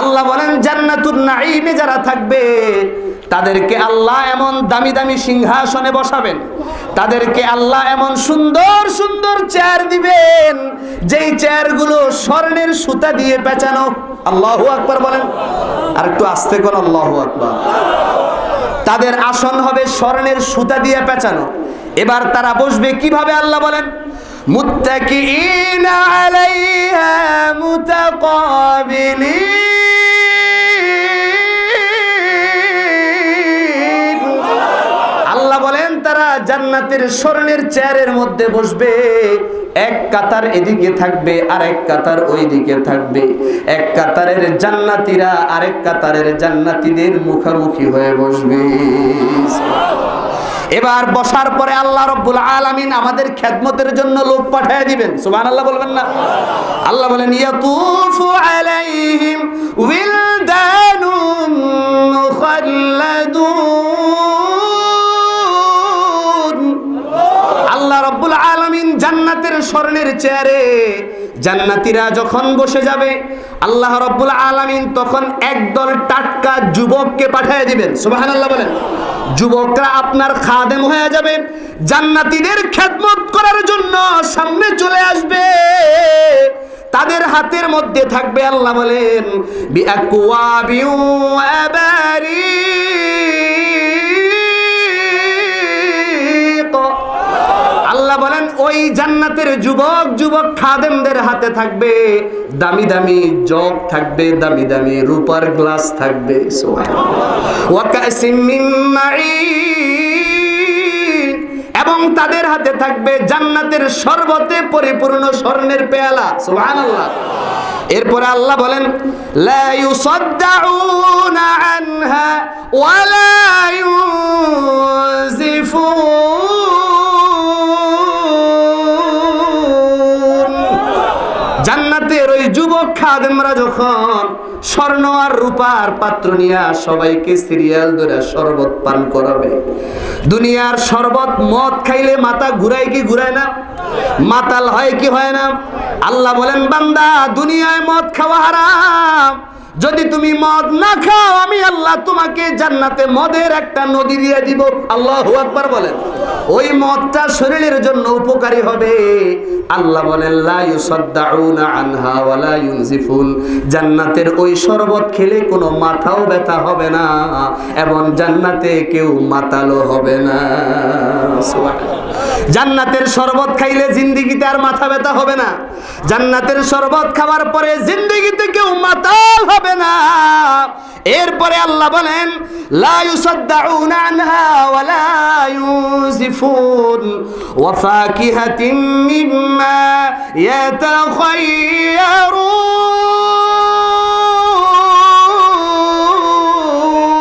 আল্লাহ বলেন, জান্নাতুন নাঈমে যারা থাকবে, তাদেরকে আল্লাহ এমন দামি দামি সিংহাসনে বসাবেন। তাদেরকে আল্লাহ এমন সুন্দর সুন্দর চেয়ার দিবেন, যেই চেয়ারগুলো স্বর্ণের সুতা দিয়ে পেঁচানো। আল্লাহু আকবার বলেন। আর একটু আস্তে কর আল্লাহু আকবার। তাদের আসন হবে স্বর্ণের সুতা দিয়ে পেঁচানো। এবার তারা বসবে কীভাবে, আল্লাহ বলেন মুত্তাকিইনা আলাইহা মুতাকাবিলিন। জান্নাতের স্বর্ণের চেয়ারের মধ্যে বসবে। এক কাতার এদিকে থাকবে আর এক কাতার ওই দিকে থাকবে। এক কাতারের জান্নাতীরা আরেক কাতারের জান্নাতীদের মুখোমুখি হয়ে বসবে। এবার বসার পরে আল্লাহ রব্বুল আলামিন আমাদের খেদমতের জন্য লোক পাঠিয়ে দিবেন। সুবহানাল্লাহ বলবেন না? আল্লাহ বলেন, ইয়াতুফু আলাইহিম উইলদানুম আল্লাহ রব্বুল আলামিন জান্নাতের স্বর্ণের চেয়ারে জান্নাতীরা যখন বসে যাবে, আল্লাহ রব্বুল আলামিন তখন একদল টাটকা যুবককে পাঠিয়ে দিবেন। সুবহানাল্লাহ বলেন। যুবকরা আপনার খাদেম হয়ে যাবে, জান্নাতীদের খেদমত করার জন্য সামনে চলে আসবে। তাদের হাতের মধ্যে থাকবে আল্লাহ বলেন বিআকওয়াবিউ আবারিক ওই জান্নাতের যুবক যুবক খাদেমদের হাতে থাকবে। দামি দামি জগ থাকবে, দামি দামি রূপার গ্লাস থাকবে। এবং তাদের হাতে থাকবে জান্নাতের শরবতে পরিপূর্ণ স্বর্ণের পেয়ালা। সুবহানাল্লাহ। এরপরে আল্লাহ বলেন, লা ইউসাদ্দাউনা আনহা ওয়ালা জান্নাতের ওই যুবক খাদেমরা যখন স্বর্ণ আর রূপার পাত্র নিয়ে সবাইকে সিরিয়াল ধরে শরবত পান করাবে। দুনিয়ার শরবত মদ খাইলে মাথা ঘুরায় কি ঘুরায় না? মাতাল হয় কি হয় না? আল্লাহ বলেন, বান্দা, দুনিয়ায় মদ খাওয়া হারাম। যদি তুমি মদ না খাও, আমি আল্লাহ তোমাকে জান্নাতে মদের একটা নদী দিয়ে দিব। আল্লাহ আকবার বলেন। ওই মদটা শরীরের জন্য উপকারী হবে। আল্লাহ বলেন আনহা ওয়ালা জান্নাতের ওই শরবত খেলে কোনো মাথাও ব্যথা হবে না, এবং জান্নাতে কেউ মাতালো হবে না। জান্নাতের শরবত খাইলে জিন্দিগিতে আর মাথা ব্যথা হবে না। জান্নাতের শরবত খাওয়ার পরে জিন্দিগিতে কেউ মাতাল হবে না। এরপরে আল্লাহ বলেন লা ইউসাদ্দাউনা আনহা ওয়ালা ইউজিফুন। ওয়া ফাকিহাতিন মিম্মা ইয়াতাখায়্যারুন